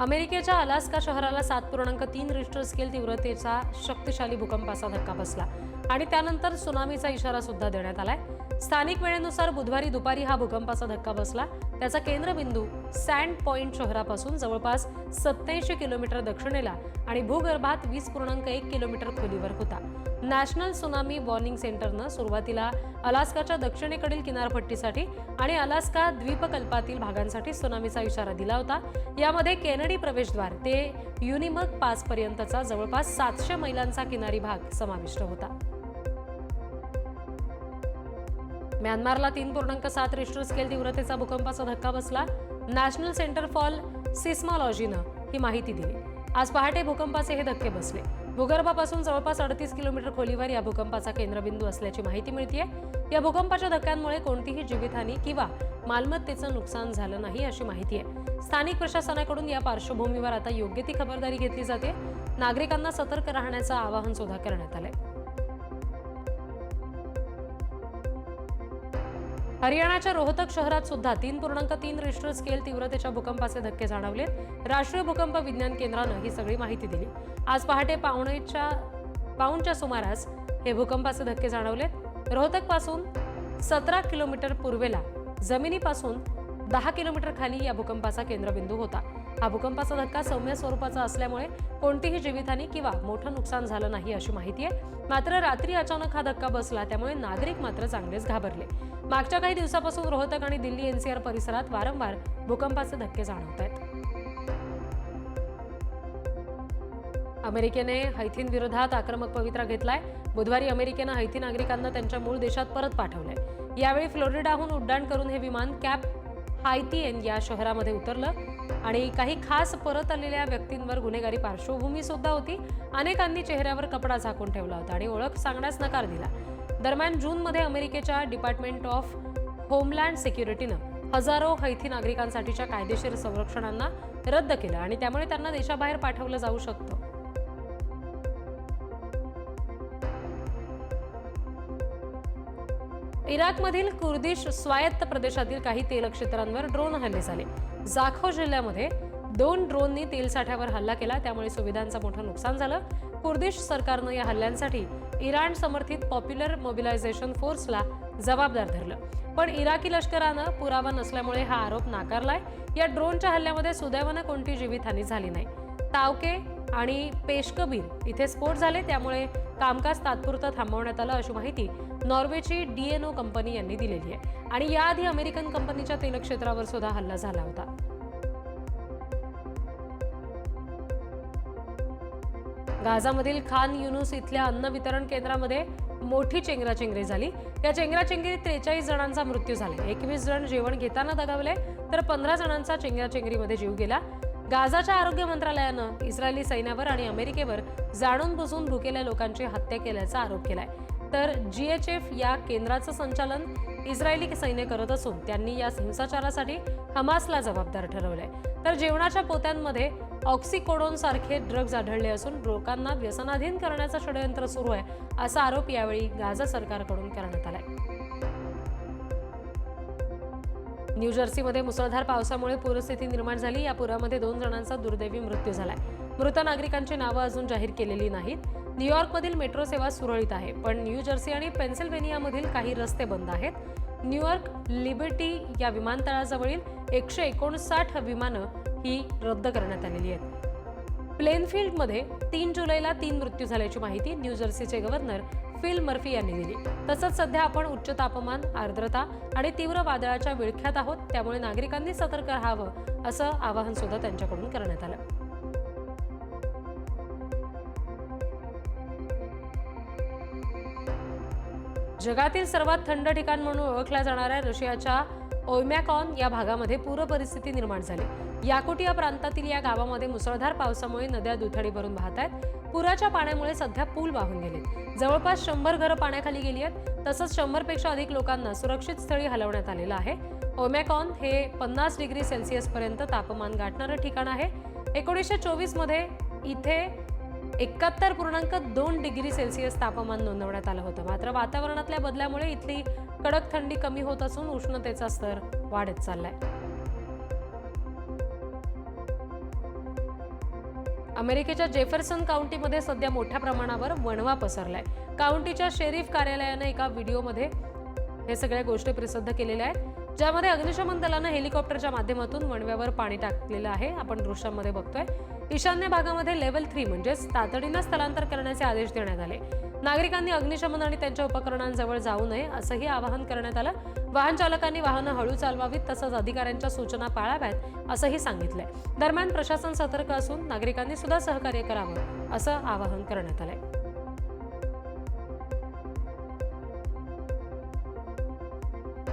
अमेरिकेच्या अलास्का शहराला सात पूर्णांक तीन रिश्टर स्केल तीव्रतेचा शक्तिशाली भूकंपाचा धक्का बसला. आणि त्यानंतर सुनामीचा इशारा सुद्धा देण्यात आलाय. स्थानिक वेळेनुसार बुधवारी दुपारी हा भूकंपाचा धक्का बसला. त्याचा केंद्रबिंदू सँड पॉइंट शहरापासून जवळपास सत्याऐंशी किलोमीटर दक्षिणेला आणि भूगर्भात वीस पूर्णांक एक किलोमीटर खोलीवर होता. नॅशनल सुनामी वॉर्निंग सेंटरनं सुरुवातीला अलास्काच्या दक्षिणेकडील किनारपट्टीसाठी आणि अलास्का द्वीपकल्पातील भागांसाठी सुनामीचा इशारा दिला होता. यामध्ये केनडी प्रवेशद्वार ते युनिमग पास पर्यंतचा जवळपास सातशे मैलांचा किनारी भाग समाविष्ट होता. म्यानमारला तीन पूर्णांक सात रिश्टर स्केल तीव्रतेचा भूकंपाचा धक्का बसला. नॅशनल सेंटर फॉर सिस्मॉलॉजीनं ही माहिती दिली. आज पहाटे भूकंपाचे हे धक्के बसले. भूगर्भापासून जवळपास अडतीस किलोमीटर खोलीवर या भूकंपाचा केंद्रबिंदू असल्याची माहिती मिळतीये. या भूकंपाच्या धक्क्यांमुळे कोणतीही जीवितहानी किंवा मालमत्तेचं नुकसान झालं नाही अशी माहिती आहे. स्थानिक प्रशासनाकडून या पार्श्वभूमीवर आता योग्य ती खबरदारी घेतली जाते. नागरिकांना सतर्क राहण्याचं आवाहन सुद्धा करण्यात आलंय. हरियाणाच्या रोहतक शहरात सुद्धा तीन पूर्णांक तीन रिश्टर स्केल तीव्रतेच्या भूकंपाचे धक्के जाणवलेत. राष्ट्रीय भूकंप विज्ञान केंद्रानं ही सगळी माहिती दिली. आज पहाटे पावणेच्या पाऊणच्या सुमारास हे भूकंपाचे धक्के जाणवलेत. रोहतकपासून सतरा किलोमीटर पूर्वेला जमिनीपासून दहा किलोमीटर खाली या भूकंपाचा केंद्रबिंदू होता. हा भूकंपाचा धक्का सौम्य स्वरूपाचा असल्यामुळे कोणतीही जीवितहानी किंवा मोठं नुकसान झालं नाही अशी माहिती आहे. मात्र रात्री अचानक हा धक्का बसला त्यामुळे नागरिक मात्र चांगलेच घाबरले. मागच्या काही दिवसापासून रोहतक आणि दिल्ली एनसीआर परिसरात वारंवार भूकंपाचे धक्के जाणवत आहेत. अमेरिकेने हैथीन विरोधात आक्रमक पवित्रा घेतलाय. बुधवारी अमेरिकेनं हैथी नागरिकांना त्यांच्या मूळ देशात परत पाठवलंय. यावेळी फ्लोरिडाहून उड्डाण करून हे विमान कॅप हायतीएन या शहरामध्ये उतरलं आणि काही खास परत आलेल्या व्यक्तींवर गुन्हेगारी पार्श्वभूमी सुद्धा होती. अनेकांनी चेहऱ्यावर कपडा झाकून ठेवला होता आणि ओळख सांगण्यास नकार दिला. दरम्यान जूनमध्ये अमेरिकेच्या डिपार्टमेंट ऑफ होमलँड सिक्युरिटीनं हजारो हैथी नागरिकांसाठीच्या कायदेशीर संरक्षणांना रद्द केलं आणि त्यामुळे त्यांना देशाबाहेर पाठवलं जाऊ शकतं. इराकमधील कुर्दिश स्वायत्त प्रदेशातील काही तेल क्षेत्रांवर ड्रोन हल्ले झाले. जाखो जिल्ह्यामध्ये दोन ड्रोननी तेल साठ्यावर हल्ला केला. त्यामुळे सुविधांचं मोठं नुकसान झालं. कुर्दिश सरकारनं या हल्ल्यांसाठी इराण समर्थित पॉप्युलर मोबिलायझेशन फोर्सला जबाबदार धरलं. पण इराकी लष्करानं पुरावा नसल्यामुळे हा आरोप नाकारलाय. या ड्रोनच्या हल्ल्यामध्ये सुदैवानं कोणती जीवितहानी झाली नाही. तावके आणि पेशकबीर. इथे स्फोट झाले त्यामुळे कामकाज तात्पुरतं थांबवण्यात आलं अशी माहिती नॉर्वेची डीएनओ कंपनी यांनी दिलेली आहे. आणि याआधी अमेरिकन कंपनीच्या तेल क्षेत्रावर सुद्धा हल्ला झाला होता. गाझामधील खान युनुस इथल्या अन्न वितरण केंद्रामध्ये मोठी चेंगराचेंगरी झाली. या चेंगराचेंगरीत त्रेचाळीस जणांचा मृत्यू झाला. एकवीस जण जेवण घेताना दगावले तर पंधरा जणांचा चेंगराचेंगरीमध्ये जीव गेला. गाझाच्या आरोग्य मंत्रालयानं इस्रायली सैन्यावर आणि अमेरिकेवर जाणून बुजून भुकेल्या लोकांची हत्या केल्याचा आरोप केलाय. तर जीएचएफ या केंद्राचं संचालन इस्रायली सैन्य करत असून त्यांनी या हिंसाचारासाठी हमासला जबाबदार ठरवलंय. तर जेवणाच्या पोत्यांमध्ये ऑक्सिकोडोन सारखे ड्रग्ज आढळले असून लोकांना व्यसनाधीन करण्याचं षडयंत्र सुरू आहे असा आरोप यावेळी गाझा सरकारकडून करण्यात आलाय. न्यूजर्सीमध्ये मुसळधार पावसामुळे पूरस्थिती निर्माण झाली. या पुरामध्ये दोन जणांचा दुर्दैवी मृत्यू झालाय. मृत नागरिकांची नावं अजून जाहीर केलेली नाहीत. न्यूयॉर्कमधील मेट्रो सेवा सुरळीत आहे पण न्यू जर्सी आणि पेन्सिल्व्हेनियामधील काही रस्ते बंद आहेत. न्यूयॉर्क लिबर्टी या विमानतळाजवळील एकशे एकोणसाठ विमानं ही रद्द करण्यात आलेली आहेत. प्लेनफील्डमध्ये तीन जुलैला तीन मृत्यू झाल्याची माहिती न्यूजर्सीचे गव्हर्नर फिल मर्फी यांनी दिली. तसंच सध्या आपण उच्च तापमान आर्द्रता आणि तीव्र वादळाच्या विळख्यात आहोत त्यामुळे नागरिकांनी सतर्क राहावं असं आवाहन सुद्धा त्यांच्याकडून करण्यात आलं. जगातील सर्वात थंड ठिकाण म्हणून ओळखल्या जाणाऱ्या रशियाच्या ओयमॅकॉन या भागामध्ये पूरपरिस्थिती निर्माण झाली. याकुटिया प्रांतातील या गावामध्ये मुसळधार पावसामुळे नद्या दुथडी भरून वाहत आहेत पुराच्या पाण्यामुळे सध्या पूल वाहून गेले जवळपास शंभर घरं पाण्याखाली गेली आहेत. तसंच शंभरपेक्षा अधिक लोकांना सुरक्षित स्थळी हलवण्यात आलेलं आहे. ओमॅकॉन हे पन्नास डिग्री सेल्सिअसपर्यंत तापमान गाठणारं ठिकाण आहे. एकोणीसशे चोवीसमध्ये इथे एकाहत्तर पूर्णांक दोन डिग्री सेल्सिअस तापमान नोंदवण्यात आलं होतं. मात्र वातावरणातल्या बदलामुळे इथली कडक थंडी कमी होत असून उष्णतेचा स्तर वाढत चाललाय. अमेरिकेच्या जेफरसन काउंटीमध्ये सध्या मोठ्या प्रमाणावर वणवा पसरलाय. काउंटीच्या शेरीफ कार्यालयानं एका व्हिडिओमध्ये हे सगळ्या गोष्टी प्रसिद्ध केलेल्या आहेत. ज्यामध्ये अग्निशमन दलानं हेलिकॉप्टरच्या माध्यमातून वणव्यावर पाणी टाकलेलं आहे. आपण दृश्यामध्ये बघतोय. ईशान्य भागामध्ये लेवल थ्री म्हणजेच तातडीनं स्थलांतर करण्याचे आदेश देण्यात आले. नागरिकांनी अग्निशमन आणि त्यांच्या उपकरणांजवळ जाऊ नये असंही आवाहन करण्यात आलं. वाहन चालकांनी वाहनं हळू चालवावीत तसंच अधिकाऱ्यांच्या सूचना पाळाव्यात असंही सांगितलंय. दरम्यान प्रशासन सतर्क असून नागरिकांनी सुद्धा सहकार्य करावं असं आवाहन करण्यात आलंय.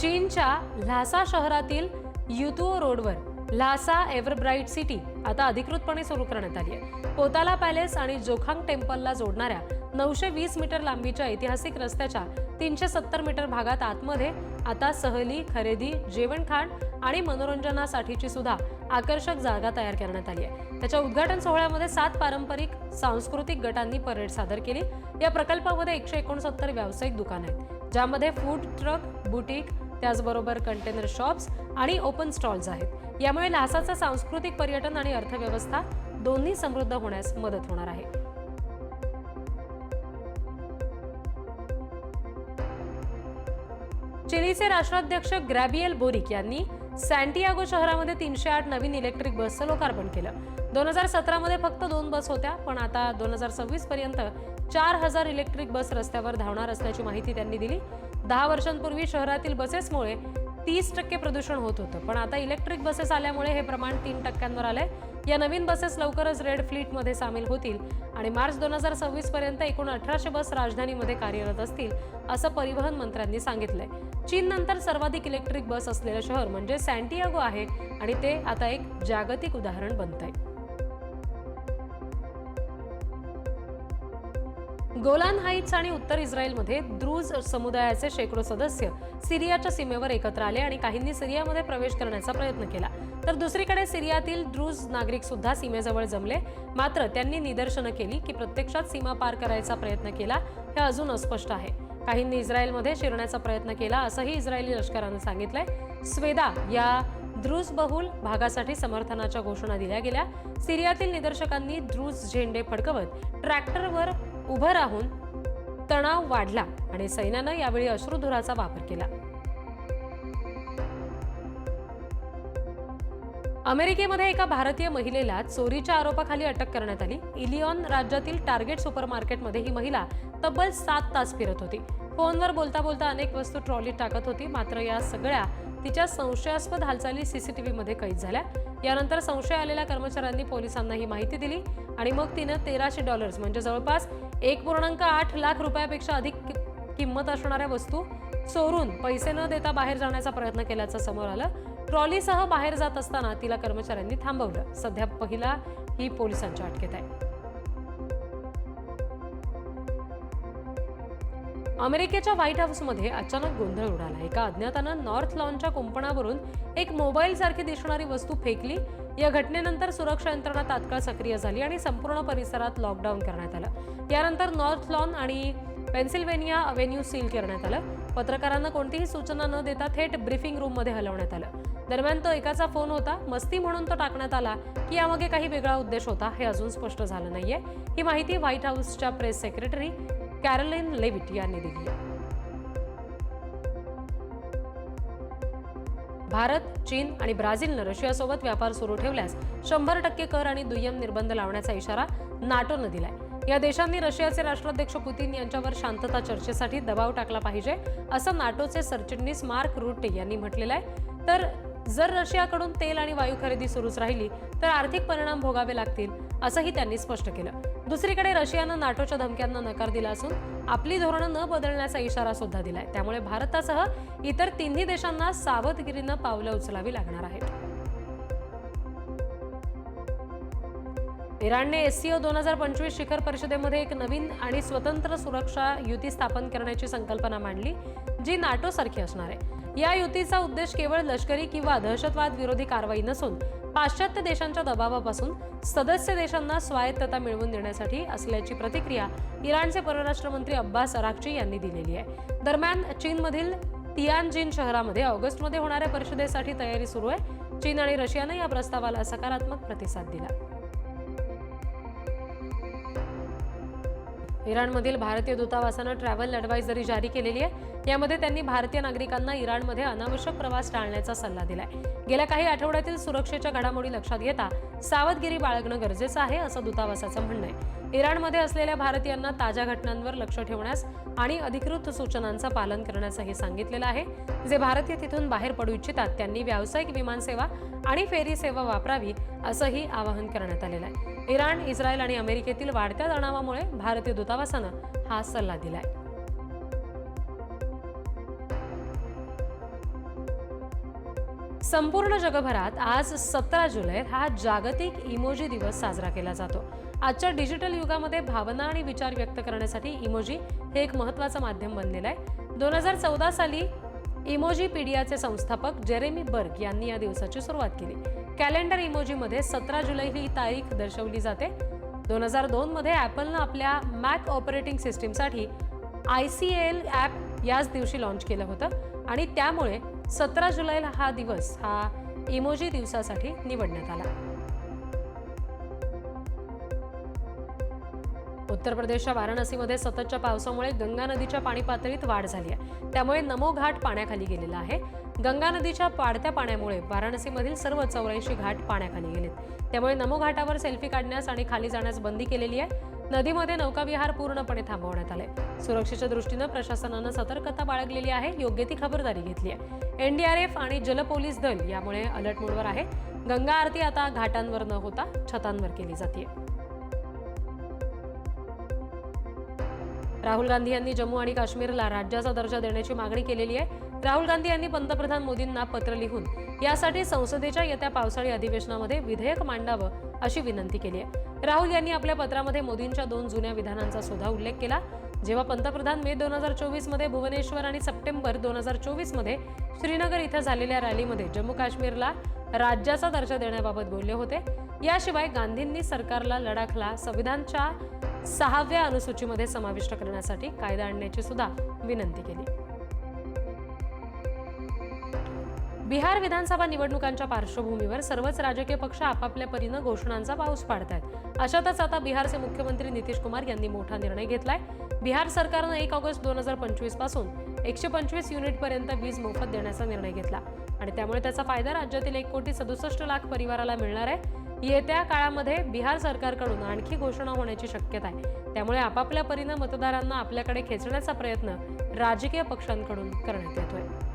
चीनच्या ल्हासा शहरातील युतुओ रोडवर ल्हासा एव्हरब्राईट सिटी आता अधिकृतपणे सुरू करण्यात आली आहे. पोताला पॅलेस आणि जोखांग टेम्पलला जोडणाऱ्या नऊशे वीस मीटर लांबीच्या ऐतिहासिक रस्त्याच्या तीनशे सत्तर मीटर भागात आतमध्ये आता सहली खरेदी जेवणखाण आणि मनोरंजनासाठीची सुद्धा आकर्षक जागा तयार करण्यात आली आहे. त्याच्या उद्घाटन सोहळ्यामध्ये सात पारंपरिक सांस्कृतिक गटांनी परेड सादर केली. या प्रकल्पामध्ये एकशे एकोणसत्तर व्यावसायिक दुकान आहेत ज्यामध्ये फूड ट्रक बुटीक त्याचबरोबर कंटेनर शॉप्स आणि ओपन स्टॉल्स आहेत. यामुळे लासाचा सांस्कृतिक पर्यटन आणि अर्थव्यवस्था दोन्ही समृद्ध होण्यास मदत होणार आहे. चिलीचे राष्ट्राध्यक्ष ग्रॅबियल बोरिक यांनी सॅन्टियागो शहरामध्ये तीनशे आठ नवीन इलेक्ट्रिक बसचं लोकार्पण केलं. दोन हजार सतरामध्ये फक्त दोन बस होत्या पण आता दोन हजार सव्वीस पर्यंत चार हजार इलेक्ट्रिक बस रस्त्यावर धावणार असल्याची माहिती त्यांनी दिली. दहा वर्षांपूर्वी शहरातील बसेसमुळे तीस टक्के प्रदूषण होत होतं. पण आता इलेक्ट्रिक बसेस आल्यामुळे हे प्रमाण तीन टक्क्यांवर आलंय. या नवीन बसेस लवकरच रेड फ्लीटमध्ये सामील होतील आणि मार्च दोन हजार सव्वीस पर्यंत एकूण अठराशे बस राजधानीमध्ये कार्यरत असतील असं परिवहन मंत्र्यांनी सांगितलंय. चीन नंतर सर्वाधिक इलेक्ट्रिक बस असलेलं शहर म्हणजे सॅन्टियागो आहे आणि ते आता एक जागतिक उदाहरण बनत आहे गोलान हाईट्स आणि उत्तर इस्रायलमध्ये द्रुज समुदायाचे शेकडो सदस्य सिरियाच्या सीमेवर एकत्र आले आणि काहींनी सिरियामध्ये प्रवेश करण्याचा प्रयत्न केला. तर दुसरीकडे सिरियातील द्रुज नागरिक सुद्धा सीमेजवळ जमले. मात्र त्यांनी निदर्शनं केली की प्रत्यक्षात सीमा पार करायचा प्रयत्न केला हे अजून अस्पष्ट आहे. काहींनी इस्रायलमध्ये शिरण्याचा प्रयत्न केला असंही इस्रायली लष्करानं सांगितलंय. स्वेदा या द्रुज बहुल भागासाठी समर्थनाच्या घोषणा दिल्या गेल्या. सिरियातील निदर्शकांनी द्रुज झेंडे फडकवत ट्रॅक्टरवर उभं राहून तणाव वाढला आणि सैन्यानं यावेळी अश्रुधुराचा वापर केला. अमेरिकेमध्ये एका भारतीय महिलेला चोरीच्या आरोपाखाली अटक करण्यात आली. इलियॉन राज्यातील टार्गेट सुपरमार्केटमध्ये ही महिला तब्बल सात तास फिरत होती. फोनवर बोलता बोलता अनेक वस्तू ट्रॉलीत टाकत होती मात्र या सगळ्या तिच्या संशयास्पद हालचाली सीसीटीव्हीमध्ये कैद झाल्या. यानंतर संशय आलेल्या कर्मचाऱ्यांनी पोलिसांना ही माहिती दिली आणि मग तिनं तेराशे डॉलर्स म्हणजे जवळपास एक पूर्णांक आठ लाख रुपयापेक्षा अधिक किंमत असणाऱ्या वस्तू चोरून पैसे न देता बाहेर जाण्याचा प्रयत्न केल्याचं समोर आलं. ट्रॉलीसह बाहेर जात असताना तिला कर्मचाऱ्यांनी थांबवलं. सध्या पहिला ही पोलिसांच्या अटकेत आहे. अमेरिकेच्या व्हाईट हाऊसमध्ये अचानक गोंधळ उडाला. एका अज्ञातानं नॉर्थ लॉनच्या कुंपणावरून एक मोबाईल सारखी दिसणारी वस्तू फेकली. या घटनेनंतर सुरक्षा यंत्रणा तात्काळ सक्रिय झाली आणि संपूर्ण परिसरात लॉकडाऊन करण्यात आलं. यानंतर नॉर्थ लॉन आणि पेन्सिल्वेनिया अव्हेन्यू सील करण्यात आलं. पत्रकारांना कोणतीही सूचना न देता थेट ब्रीफिंग रूममध्ये हलवण्यात आलं. दरम्यान तो एकाचा फोन होता. मस्ती म्हणून तो टाकण्यात आला की यामागे काही वेगळा उद्देश होता हे अजून स्पष्ट झालं नाहीये. ही माहिती व्हाईट हाऊसच्या प्रेस सेक्रेटरी कॅरोलिन लेविट यांनी दिली भारत चीन आणि ब्राझीलनं रशियासोबत व्यापार सुरू ठेवल्यास शंभर टक्के कर आणि दुय्यम निर्बंध लावण्याचा इशारा नाटोनं दिलाय. या देशांनी रशियाचे राष्ट्राध्यक्ष पुतीन यांच्यावर शांतता चर्चेसाठी दबाव टाकला पाहिजे असं नाटोचे सरचिटणीस मार्क रुटे यांनी म्हटलेलं आहे. तर जर रशियाकडून तेल आणि वायू खरेदी सुरूच राहिली तर आर्थिक परिणाम भोगावे लागतील असंही त्यांनी स्पष्ट केलं. दुसरीकडे रशियानं नाटोच्या धमक्यांना नकार दिला असून आपली धोरणं न बदलण्याचा इशारा सुद्धा दिलाय. त्यामुळे भारतासह इतर तिन्ही देशांना सावधगिरीनं पावलं उचलावी लागणार आहेत. इराणने एससीओ दोन हजार पंचवीस शिखर परिषदेमध्ये एक नवीन आणि स्वतंत्र सुरक्षा युती स्थापन करण्याची संकल्पना मांडली जी नाटो सारखी असणार आहे. या युतीचा उद्देश केवळ लष्करी किंवा दहशतवाद विरोधी कारवाई नसून पाश्चात्य देशांच्या दबावापासून सदस्य देशांना स्वायत्तता मिळवून देण्यासाठी असल्याची प्रतिक्रिया इराणचे परराष्ट्र मंत्री अब्बास अराक्ची यांनी दिलेली आहे. दरम्यान चीनमधील तियानजिन शहरामध्ये ऑगस्टमध्ये होणाऱ्या परिषदेसाठी तयारी सुरू आहे. चीन आणि रशियानं या प्रस्तावाला सकारात्मक प्रतिसाद दिला. इराणमधील भारतीय दूतावासानं ट्रॅव्हल अडवायझरी जारी केलेली आहे. यामध्ये त्यांनी भारतीय नागरिकांना इराणमध्ये अनावश्यक प्रवास टाळण्याचा सल्ला दिलाय. गेल्या काही आठवड्यातील सुरक्षेच्या घडामोडी लक्षात घेता सावधगिरी बाळगणं गरजेचं आहे असं दूतावासाचं म्हणणं आहे. इराणमध्ये असलेल्या भारतीयांना ताज्या घटनांवर लक्ष ठेवण्यास आणि अधिकृत सूचनांचं पालन करण्यासही सांगितलेलं आहे. जे भारतीय तिथून बाहेर पडू इच्छितात त्यांनी व्यावसायिक विमानसेवा आणि फेरी सेवा वापरावी असंही आवाहन करण्यात आलेलं आहे. इराण इस्रायल आणि अमेरिकेतील वाढत्या तणावामुळे भारतीय दूतावासानं हा सल्ला दिलाय. संपूर्ण जगभरात आज सतरा जुलै हा जागतिक इमोजी दिवस साजरा केला जातो. आजच्या डिजिटल युगामध्ये भावना आणि विचार व्यक्त करण्यासाठी इमोजी हे एक महत्वाचं माध्यम बनलेलं आहे. दोन हजार चौदा साली इमोजीपीडियाचे संस्थापक जेरेमी बर्ग यांनी या दिवसाची सुरुवात केली. कॅलेंडर इमोजीमध्ये सतरा जुलै ही तारीख दर्शवली जाते. दोन हजार दोनमध्ये ॲपलनं आपल्या मॅक ऑपरेटिंग सिस्टीमसाठी आय सी एल ॲप याच दिवशी लॉन्च केलं होतं आणि त्यामुळे सतरा जुलैला हा दिवस हा इमोजी दिवसासाठी निवडण्यात आला. उत्तर प्रदेशच्या वाराणसीमध्ये सततच्या पावसामुळे गंगा नदीच्या पाणी पातळीत वाढ झाली आहे. त्यामुळे नमो घाट पाण्याखाली गेलेला आहे. गंगा नदीच्या वाढत्या पाण्यामुळे वाराणसीमधील सर्व चौऱ्याऐंशी घाट पाण्याखाली गेलेत. त्यामुळे नमो घाटावर सेल्फी काढण्यास आणि खाली जाण्यास बंदी केलेली आहे. नदीमध्ये नौकाविहार पूर्णपणे थांबवण्यात आले. सुरक्षेच्या दृष्टीनं प्रशासनानं सतर्कता बाळगलेली आहे योग्य ती खबरदारी घेतली आहे. एनडीआरएफ आणि जलपोलीस दल यामुळे अलर्ट मोडवर आहे. गंगा आरती आता घाटांवर न होता छतांवर केली जाते. राहुल गांधी यांनी जम्मू आणि काश्मीरला राज्याचा दर्जा देण्याची मागणी केलेली आहे. राहुल गांधी यांनी पंतप्रधान मोदींना पत्र लिहून यासाठी संसदेच्या येत्या पावसाळी अधिवेशनामध्ये विधेयक मांडावं अशी विनंती केली आहे. राहुल यांनी आपल्या पत्रामध्ये मोदींच्या दोन जुन्या विधानांचा सुद्धा उल्लेख केला. जेव्हा पंतप्रधान मे दोन हजार चोवीसमध्ये भुवनेश्वर आणि सप्टेंबर दोन हजार चोवीसमध्ये श्रीनगर इथं झालेल्या रॅलीमध्ये जम्मू काश्मीरला राज्याचा दर्जा देण्याबाबत बोलले होते. याशिवाय गांधींनी सरकारला लडाखला संविधानच्या सहाव्या अनुसूचीमध्ये समाविष्ट करण्यासाठी कायदा आणण्याची सुद्धा विनंती केली. बिहार विधानसभा निवडणुकांच्या पार्श्वभूमीवर सर्वच राजकीय पक्ष आपापल्या परीनं घोषणांचा पाऊस पाडतायत. अशातच आता बिहारचे मुख्यमंत्री नितीश कुमार यांनी मोठा निर्णय घेतलाय. बिहार सरकारनं एक ऑगस्ट दोन हजार पंचवीसपासून एकशे पंचवीस युनिट पर्यंत वीज मोफत देण्याचा निर्णय घेतला आणि त्यामुळे त्याचा फायदा राज्यातील एक कोटी सदुसष्ट लाख परिवाराला मिळणार आहे. येत्या काळामध्ये बिहार सरकारकडून आणखी घोषणा होण्याची शक्यता आहे. त्यामुळे आपापल्या परीनं मतदारांना आपल्याकडे खेचण्याचा प्रयत्न राजकीय पक्षांकडून करण्यात येतोय.